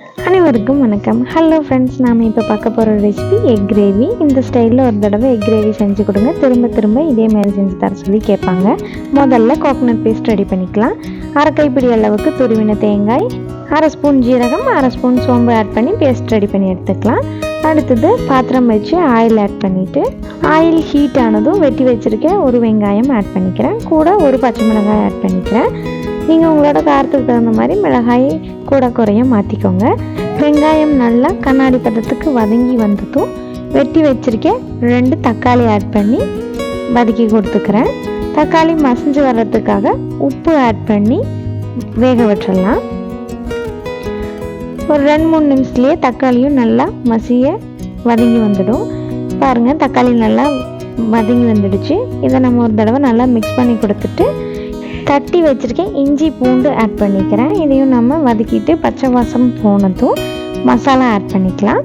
அனைவருக்கும் வணக்கம். Hello friends நாம் இப்போ பார்க்க போகிற ரெசிபி எக் கிரேவி இந்த ஸ்டைலில் ஒரு தடவை எக் கிரேவி செஞ்சு கொடுங்க. திரும்ப திரும்ப இதே மாதிரி செஞ்சு தர சொல்லி கேட்பாங்க. முதல்ல கோகோனட் பேஸ்ட் ரெடி பண்ணிக்கலாம். அரை கைப்பிடி அளவுக்கு துருவின தேங்காய் அரை ஸ்பூன் ஜீரகம் அரை ஸ்பூன் சோம்பு ஆட் பண்ணி பேஸ்ட் ரெடி பண்ணி எடுத்துக்கலாம். அடுத்தது பாத்திரம் வச்சு ஆயில் ஆட் பண்ணிவிட்டு ஆயில் ஹீட் ஆனதும் வெட்டி வச்சுருக்க ஒரு வெங்காயம் ஆட் பண்ணிக்கிறேன். கூட ஒரு பச்சை மிளகாய் ஆட் பண்ணிக்கிறேன். நீங்கள் உங்களோட காரத்துக்கு தகுந்த மாதிரி மிளகாய் கூட குறைய மாற்றிக்கோங்க வெங்காயம் நல்லா கண்ணாடி பதத்துக்கு வதங்கி வந்ததும் வெட்டி வச்சிருக்க ரெண்டு தக்காளி ஆட் பண்ணி வதக்கி கொடுத்துக்கிறேன். தக்காளி மசிஞ்சு வர்றதுக்காக உப்பு ஆட் பண்ணி வேக விட்டுடலாம் ஒரு ரெண்டு மூணு நிமிஷத்துலேயே தக்காளியும் நல்லா மசிய வதங்கி வந்துடும். பாருங்கள் தக்காளி நல்லா வதங்கி வந்துடுச்சு. இதை நம்ம ஒரு தடவை நல்லா மிக்ஸ் பண்ணி கொடுத்துட்டு தட்டி வச்சுருக்கேன். இஞ்சி பூண்டு ஆட் பண்ணிக்கிறேன். இதையும் நம்ம வதக்கிட்டு பச்சை வாசம் போனதும் மசாலா ஆட் பண்ணிக்கலாம்.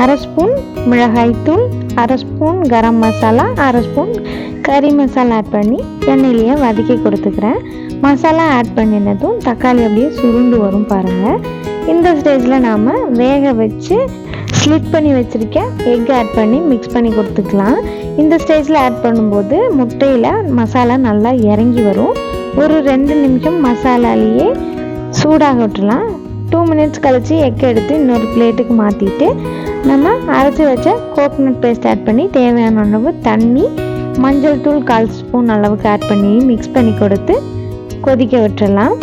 அரை ஸ்பூன் மிளகாய்த்தூள் அரை ஸ்பூன் கரம் மசாலா அரை ஸ்பூன் கறி மசாலா ஆட் பண்ணி எண்ணெயிலேயே வதக்கி கொடுத்துக்கிறேன். மசாலா ஆட் பண்ணினதும் தக்காளி அப்படியே சுருண்டு வரும் பாருங்கள் இந்த ஸ்டேஜில் நாம் வேக வச்சு ஸ்லிட் பண்ணி வச்சுருக்கேன் எக் ஆட் பண்ணி மிக்ஸ் பண்ணி கொடுத்துக்கலாம். இந்த ஸ்டேஜில் ஆட் பண்ணும்போது முட்டையில் மசாலா நல்லா இறங்கி வரும். ஒரு ரெண்டு நிமிஷம் மசாலாலேயே சூடாக விட்டுலாம் டூ மினிட்ஸ் கழித்து எக் எடுத்து இன்னொரு பிளேட்டுக்கு மாற்றிட்டு நம்ம அரைச்சி வச்ச கோகோனட் பேஸ்ட் ஆட் பண்ணி தேவையான அளவு தண்ணி மஞ்சள் தூள் கால் ஸ்பூன் அளவுக்கு ஆட் பண்ணி மிக்ஸ் பண்ணி கொடுத்து கொதிக்க விட்டுறலாம்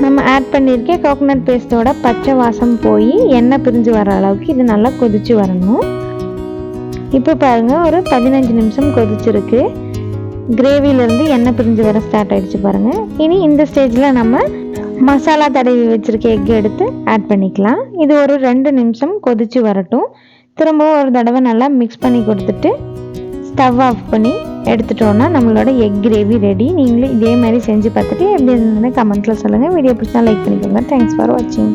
நம்ம ஆட் பண்ணியிருக்க கோகோனட் பேஸ்ட்டோட பச்சை வாசம் போய் எண்ணெய் பிரிஞ்சு வர அளவுக்கு இது நல்லா கொதிச்சு வரணும். இப்போ பாருங்கள் ஒரு பதினஞ்சு நிமிஷம் கொதிச்சிருக்கு. கிரேவிலேருந்து எண்ணெய் பிரிஞ்சு வர ஸ்டார்ட் ஆகிடுச்சு பாருங்கள் இனி இந்த ஸ்டேஜில் நம்ம மசாலா தடவி வச்சுருக்க எக் எடுத்து ஆட் பண்ணிக்கலாம். இது ஒரு ரெண்டு நிமிஷம் கொதிச்சு வரட்டும். திரும்பவும் ஒரு தடவை நல்லா மிக்ஸ் பண்ணி கொடுத்துட்டு ஸ்டவ் ஆஃப் பண்ணி எடுத்துட்டோன்னா நம்மளோட எக் கிரேவி ரெடி நீங்களும் இதே மாதிரி செஞ்சு பார்த்துட்டு எப்படி இருந்ததுன்னு கமெண்ட்டில் சொல்லுங்கள் வீடியோ பிடிச்சா லைக் பண்ணிக்கோங்க. தேங்க்ஸ் ஃபார் வாட்சிங்